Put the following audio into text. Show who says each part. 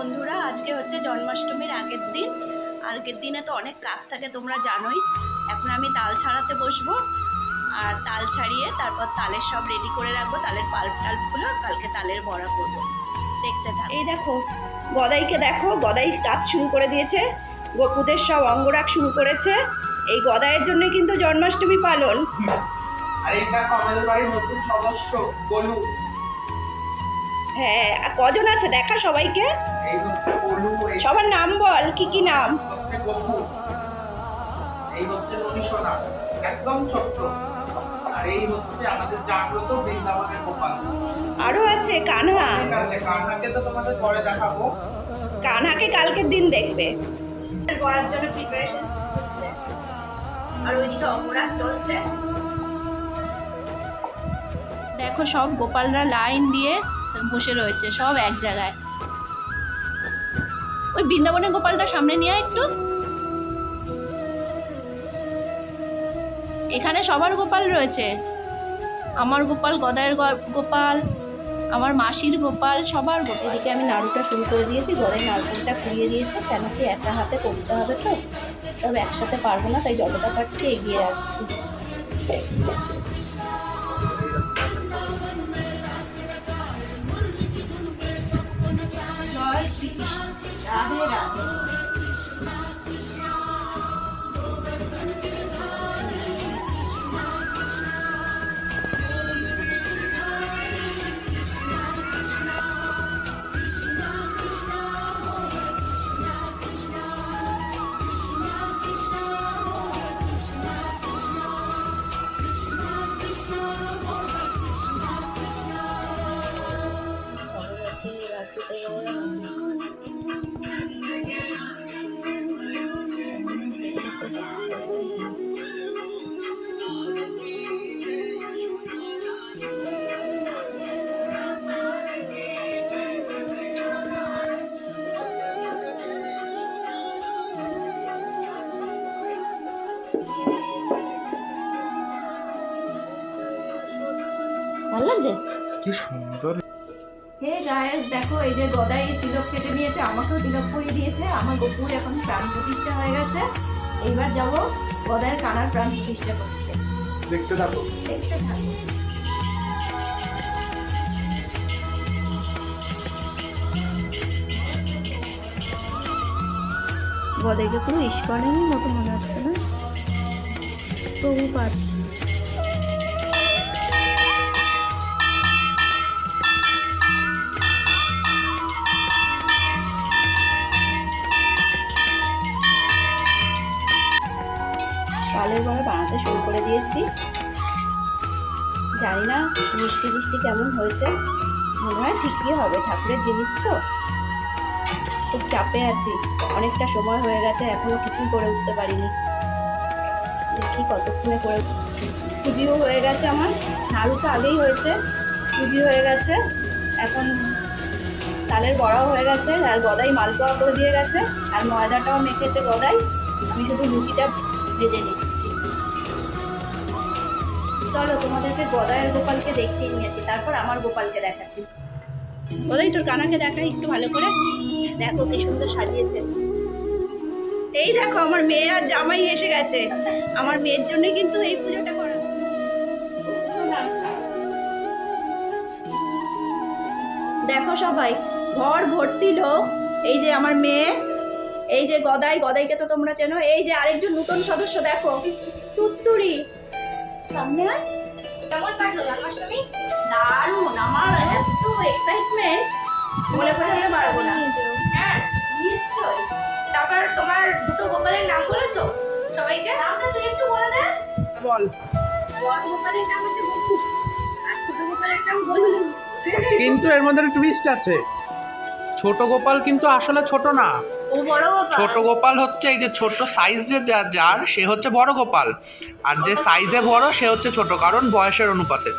Speaker 1: হচ্ছে জন্মাষ্টমীর আগের দিন। আগের দিনে তো অনেক কাজ থাকে তোমরা জানোই। এখন আমি তাল ছাড়াতে বসবো। আর তাল ছাড়িয়ে তারপর তালের সব রেডি করে রাখব। তালের পাল্প টাল্পগুলো কালকে তালের বড়া করব। দেখতে থাক। এই দেখো গদাইকে দেখো গদাই কাজ শুরু করে দিয়েছে। গোপুদের সব অঙ্গরাগ শুরু করেছে। এই গদাইয়ের জন্য কিন্তু জন্মাষ্টমী পালন।
Speaker 2: আর এই দেখো আমাদের বাড়ির নতুন সদস্য গোলু।
Speaker 1: হ্যাঁ আর কজন আছে? দেখা সবাইকে। সবার নাম বল কি কি নাম?
Speaker 2: হচ্ছে এই হচ্ছে ননীশোনা একদম ছোট্ট। আর এই হচ্ছে আমাদের জাগ্রত বৃন্দাবনের গোপাল।
Speaker 1: আরও আছে কানহা?
Speaker 2: আছে কান্নাকে তো তোমাদের পরে দেখাবো।
Speaker 1: কানহাকে কালকের দিন দেখবে। করার জন্য প্রিপারেশন হচ্ছে। আর ওইদিকে অপরাধ চলছে। দেখো সব গোপালরা লাইন দিয়ে বসে রয়েছে, সব এক জায়গায়। ওই বৃন্দাবনের গোপালটা সামনে নিয়ে একটু। এখানে সবার গোপাল রয়েছে। আমার গোপাল গদায়ের গোপাল, আমার মাসির গোপাল, সবার গোপাল। এদিকে আমি নাড়ুটা শুরু করে দিয়েছি, গদাই নাড়ুটা ফুরিয়ে দিয়েছে। কেন কি একা হাতে করতে হবে তো? সব একসাথে পারব না, তাই যতটা পারছি এগিয়ে রাখছি 啊，那个。ভালো লাগছে?
Speaker 2: কি সুন্দর।
Speaker 1: হে গায়েস দেখো এই যে গদাই তিলক কেটে নিয়েছে আমাকেও তিলক পরিয়ে দিয়েছে আমার গোপুর এখন প্রাণ প্রতিষ্ঠা হয়ে গেছে। এইবার যাব গদায়ের কানার প্রাণ প্রতিষ্ঠা করতে।
Speaker 2: দেখতে থাকো।
Speaker 1: দেখতে থাকো। গদাইকে পুরো ইস্কনেরই মতো মনে হচ্ছে না। তবু পারছি। বানাতে শুরু করে দিয়েছি। জানি না মিষ্টি মিষ্টি কেমন হয়েছে। মনে হয় ঠিকই হবে ঠাকুরের জিনিস তো। খুব চাপে আছি। অনেকটা সময় হয়ে গেছে, এখনও কিছুই করে উঠতে পারিনি। দেখি কতক্ষণে করে পুজিও হয়ে গেছে আমার। নাড়ু তো আগেই হয়েছে, পুজি হয়ে গেছে। এখন তালের বড়াও হয়ে গেছে, আর গদাই মালপোয়া করে দিয়ে গেছে। আর ময়দাটাও মেখেছে গদাই। আমি শুধু লুচিটা ভেজে নিচ্ছি। চলো, তোমাদেরকে গদায়ের গোপালকে দেখিয়ে নিয়ে আসি। তারপর আমার গোপালকে দেখাচ্ছি। গদাই, তোর কানাকে দেখাই একটু ভালো করে। দেখো কি সুন্দর সাজিয়েছে। এই দেখো, আমার মেয়ে আর জামাই এসে গেছে। আমার মেয়ের জন্য কিন্তু এই পুজোটা করা। দেখো সবাই, ঘর ভর্তি লোক। এই যে আমার মেয়ে, এই যে গদাই, গদাইকে তো তোমরা চেনো। এই যে আরেকজন নতুন সদস্য, দেখো। তুত্তুরি। সামনে? আয়।
Speaker 3: কেমন কাটলো জন্মাষ্টমী?
Speaker 1: দারুণ আমার এত এক্সাইটমেন্ট বলে বোঝাতে পারব না
Speaker 3: হ্যাঁ
Speaker 1: নিশ্চয়ই।
Speaker 3: তারপর তোমার দুটো গোপালের নাম বলেছ? সবাইকে?
Speaker 1: নামটা তুই একটু বলে দে।
Speaker 2: বল।
Speaker 3: বড় গোপালের নাম হচ্ছে বকু। আর ছোট গোপালের নাম গোলু
Speaker 2: কিন্তু এর মধ্যে টুইস্ট আছে। ছোট গোপাল কিন্তু আসলে ছোট না। ছোট গোপাল হচ্ছে এই যে ছোট সাইজ যে যার, সে হচ্ছে বড় গোপাল। আর যে সাইজে বড়, সে হচ্ছে ছোট, কারণ বয়সের অনুপাতে।